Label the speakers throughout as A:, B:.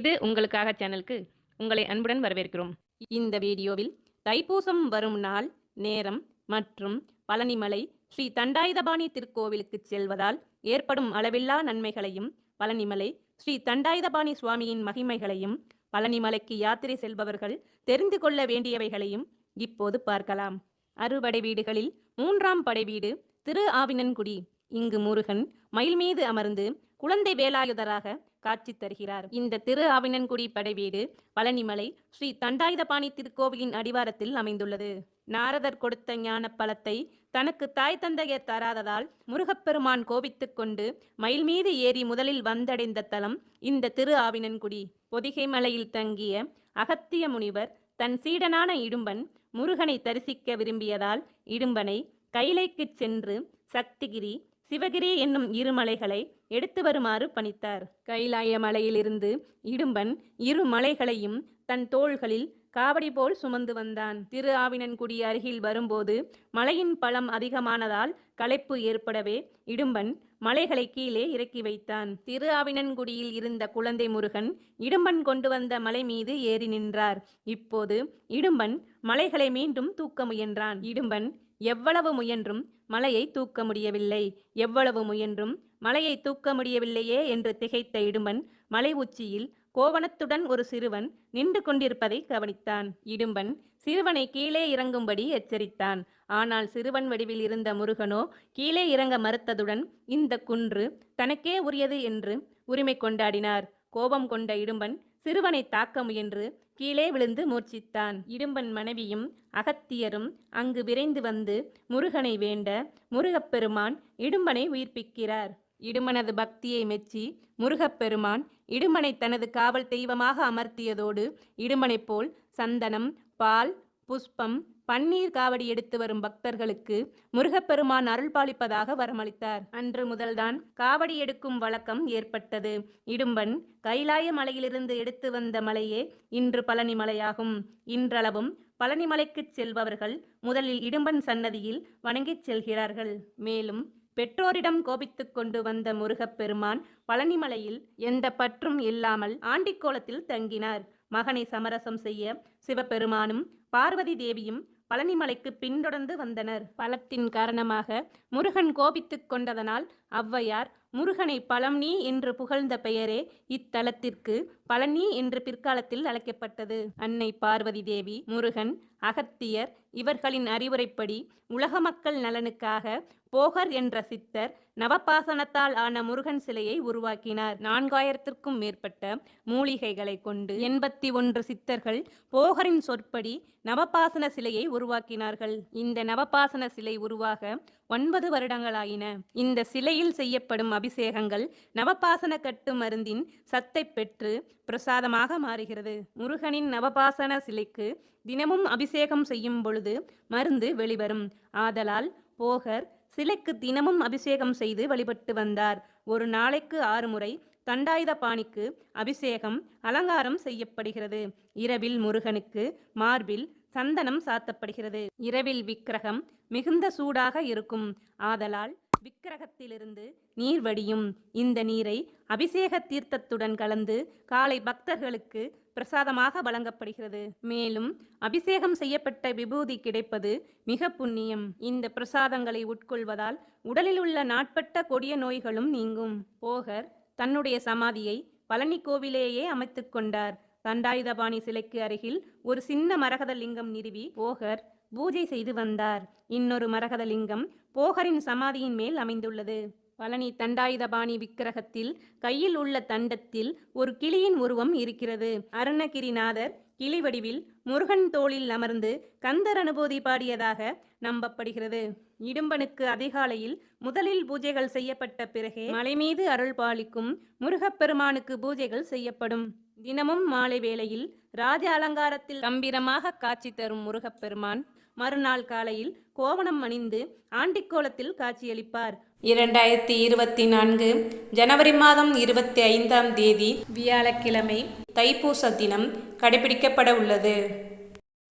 A: இது உங்களுக்காக சேனலுக்கு உங்களை அன்புடன் வரவேற்கிறோம். இந்த வீடியோவில் தைப்பூசம் வரும் நாள் நேரம் மற்றும் பழனிமலை ஸ்ரீ தண்டாயுதபாணி திருக்கோவிலுக்கு செல்வதால் ஏற்படும் அளவில்லா நன்மைகளையும் பழனிமலை ஸ்ரீ தண்டாயுதபாணி சுவாமியின் மகிமைகளையும் பழனிமலைக்கு யாத்திரை செல்பவர்கள் தெரிந்து கொள்ள வேண்டியவைகளையும் இப்போது பார்க்கலாம். அறுபடை வீடுகளில் மூன்றாம் படை வீடு திரு ஆவினன்குடி. இங்கு முருகன் மயில் மீது அமர்ந்து குழந்தை வேலாயுதராக காட்சி தருகிறார். இந்த திரு ஆவினன்குடி படைவீடு பழனிமலை ஸ்ரீ தண்டாயுதபாணி திருக்கோவிலின் அடிவாரத்தில் அமைந்துள்ளது. நாரதர் கொடுத்த ஞான பழத்தை தனக்கு தாய் தந்தையர் தராததால் முருகப்பெருமான் கோபித்துக் கொண்டு மயில் மீது ஏறி முதலில் வந்தடைந்த தலம் இந்த திரு ஆவினன்குடி. பொதிகை மலையில் தங்கிய அகத்திய முனிவர் தன் சீடனான இடும்பன் முருகனை தரிசிக்க விரும்பியதால் இடும்பனை கைலைக்குச் சென்று சக்திகிரி சிவகிரி என்னும் இருமலைகளை எடுத்து வருமாறு பணித்தார். கைலாய மலையிலிருந்து இடும்பன் இரு மலைகளையும் தன் தோள்களில் காவடி போல் சுமந்து வந்தான். திரு ஆவினன்குடி அருகில் வரும்போது மலையின் பழம் அதிகமானதால் களைப்பு ஏற்படவே இடும்பன் மலைகளை கீழே இறக்கி வைத்தான். திரு ஆவினன்குடியில் இருந்த குழந்தை முருகன் இடும்பன் கொண்டு வந்த மலை மீது ஏறி நின்றார். இப்போது இடும்பன் மலைகளை மீண்டும் தூக்க முயன்றான். இடும்பன் எவ்வளவு முயன்றும் மலையை தூக்க முடியவில்லை. எவ்வளவு முயன்றும் மலையை தூக்க முடியவில்லையே என்று திகைத்த இடும்பன் மலை உச்சியில் கோவணத்துடன் ஒரு சிறுவன் நின்று கொண்டிருப்பதை கவனித்தான். இடும்பன் சிறுவனை கீழே இறங்கும்படி எச்சரித்தான். ஆனால் சிறுவன் வடிவில் இருந்த முருகனோ கீழே இறங்க மறுத்ததுடன் இந்த குன்று தனக்கே உரியது என்று உரிமை கொண்டாடினார். கோபம் கொண்ட இடும்பன் சிறுவனை தாக்க முயன்று கீழே விழுந்து மூர்ச்சித்தான். இடும்பன் மனைவியும் அகத்தியரும் அங்கு விரைந்து வந்து முருகனை வேண்ட முருகப்பெருமான் இடும்பனை உயிர்ப்பிக்கிறார். இடுமனது பக்தியை மெச்சி முருகப்பெருமான் இடுமனை தனது காவல் தெய்வமாக அமர்த்தியதோடு இடுமனை போல் சந்தனம் பால் புஷ்பம் பன்னீர் காவடி எடுத்து வரும் பக்தர்களுக்கு முருகப்பெருமான் அருள்பாலிப்பதாக வரமளித்தார். அன்று முதல்தான் காவடி எடுக்கும் வழக்கம் ஏற்பட்டது. இடும்பன் கைலாய மலையிலிருந்து எடுத்து வந்த மலையே இன்று பழனி மலையாகும் இன்றளவும் பழனிமலைக்குச் செல்பவர்கள் முதலில் இடும்பன் சன்னதியில் வணங்கிச் செல்கிறார்கள். மேலும் பெற்றோரிடம் கோபித்துக் கொண்டு வந்த முருகப்பெருமான் பழனிமலையில் எந்த பற்றும் இல்லாமல் ஆண்டிக்கோலத்தில் தங்கினார். மகனை சமரசம் செய்ய சிவபெருமானும் பார்வதி தேவியும் பழனிமலைக்கு பின்தொடர்ந்து வந்தனர். பலத்தின் காரணமாக முருகன் கோபித்துக் கொண்டதனால் ஔவையார் முருகனை பழம்னி என்று புகழ்ந்த பெயரே இத்தலத்திற்கு பழனி என்று பிற்காலத்தில் அழைக்கப்பட்டது. அன்னை பார்வதி தேவி முருகன் அகத்தியர் இவர்களின் அறிவுரைப்படி உலக மக்கள் நலனுக்காக போகர் என்ற சித்தர் நவபாசனத்தால் ஆன முருகன் சிலையை உருவாக்கினார். நான்காயிரத்திற்கும் மேற்பட்ட மூலிகைகளை கொண்டு எண்பத்தி ஒன்று சித்தர்கள் போகரின் சொற்படி நவபாசன சிலையை உருவாக்கினார்கள். இந்த நவபாசன சிலை உருவாக ஒன்பது வருடங்களாயின. இந்த சிலையில் செய்யப்படும் அபிஷேகங்கள் நவபாசன கட்டு மருந்தின் சத்தை பெற்று பிரசாதமாக மாறுகிறது. முருகனின் நவபாசன சிலைக்கு தினமும் அபிஷேகம் செய்யும் பொழுது மருந்து வெளிவரும். ஆதலால் போகர் சிலைக்கு தினமும் அபிஷேகம் செய்து வழிபட்டு வந்தார். ஒரு நாளைக்கு ஆறு முறை தண்டாயுதபாணிக்கு அபிஷேகம் அலங்காரம் செய்யப்படுகிறது. இரவில் முருகனுக்கு மார்பில் சந்தனம் சாத்தப்படுகிறது. இரவில் விக்கிரகம் மிகுந்த சூடாக இருக்கும். ஆதலால் விக்கிரகத்திலிருந்து நீர் வடியும். இந்த நீரை அபிஷேக தீர்த்தத்துடன் கலந்து காலை பக்தர்களுக்கு பிரசாதமாக வழங்கப்படுகிறது. மேலும் அபிஷேகம் செய்யப்பட்ட விபூதி கிடைப்பது மிக புண்ணியம். இந்த பிரசாதங்களை உட்கொள்வதால் உடலில் உள்ள நாட்பட்ட கொடிய நோய்களும் நீங்கும். போகர் தன்னுடைய சமாதியை பழனி கோவிலேயே அமைத்துக் கொண்டார். தண்டாயுதபாணி சிலைக்கு அருகில் ஒரு சின்ன மரகத லிங்கம் நிறுவி போகர் பூஜை செய்து வந்தார். இன்னொரு மரகத லிங்கம் போகரின் சமாதியின் மேல் அமைந்துள்ளது. பழனி தண்டாயுதபாணி விக்கிரகத்தில் கையில் உள்ள தண்டத்தில் ஒரு கிளியின் உருவம் இருக்கிறது. அருணகிரிநாதர் கிளி வடிவில் முருகன் தோளில் அமர்ந்து கந்தர் அனுபூதி பாடியதாக நம்பப்படுகிறது. இடும்பனுக்கு அதிகாலையில் முதலில் பூஜைகள் செய்யப்பட்ட பிறகே மலை மீது அருள் பாலிக்கும் முருகப்பெருமானுக்கு பூஜைகள் செய்யப்படும். தினமும் மாலை வேளையில் ராஜ அலங்காரத்தில் கம்பீரமாக காட்சி தரும் முருகப்பெருமான் மறுநாள் காலையில் கோவணம் அணிந்து ஆண்டிக்கோலத்தில் காட்சியளிப்பார். இரண்டாயிரத்தி இருபத்தி நான்கு ஜனவரி மாதம் இருபத்தி ஐந்தாம் தேதி வியாழக்கிழமை தைப்பூச தினம் கடைபிடிக்கப்பட உள்ளது.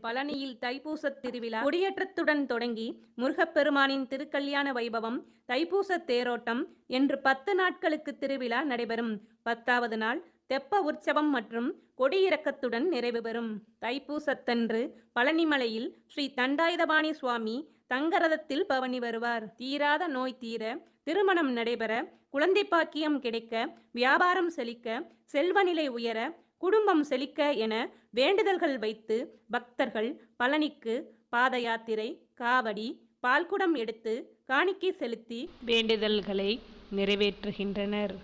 A: பழனியில் தைப்பூசத் திருவிழா கொடியேற்றத்துடன் தொடங்கி முருகப்பெருமானின் திருக்கல்யாண வைபவம் தைப்பூச தேரோட்டம் என்று பத்து நாட்களுக்கு திருவிழா நடைபெறும். பத்தாவது நாள் தெப்ப உற்சவம் மற்றும் கொடியிறக்கத்துடன் நிறைவு பெறும். தைப்பூசத்தன்று பழனிமலையில் ஸ்ரீ தண்டாயுதபாணி சுவாமி தங்கரதத்தில் பவனி வருவார். தீராத நோய் தீர திருமணம் நடைபெற குழந்தை பாக்கியம் கிடைக்க வியாபாரம் செழிக்க செல்வநிலை உயர குடும்பம் செழிக்க என வேண்டுதல்கள் வைத்து பக்தர்கள் பழனிக்கு பாத யாத்திரை காவடி பால்குடம் எடுத்து காணிக்கை செலுத்தி வேண்டுதல்களை நிறைவேற்றுகின்றனர்.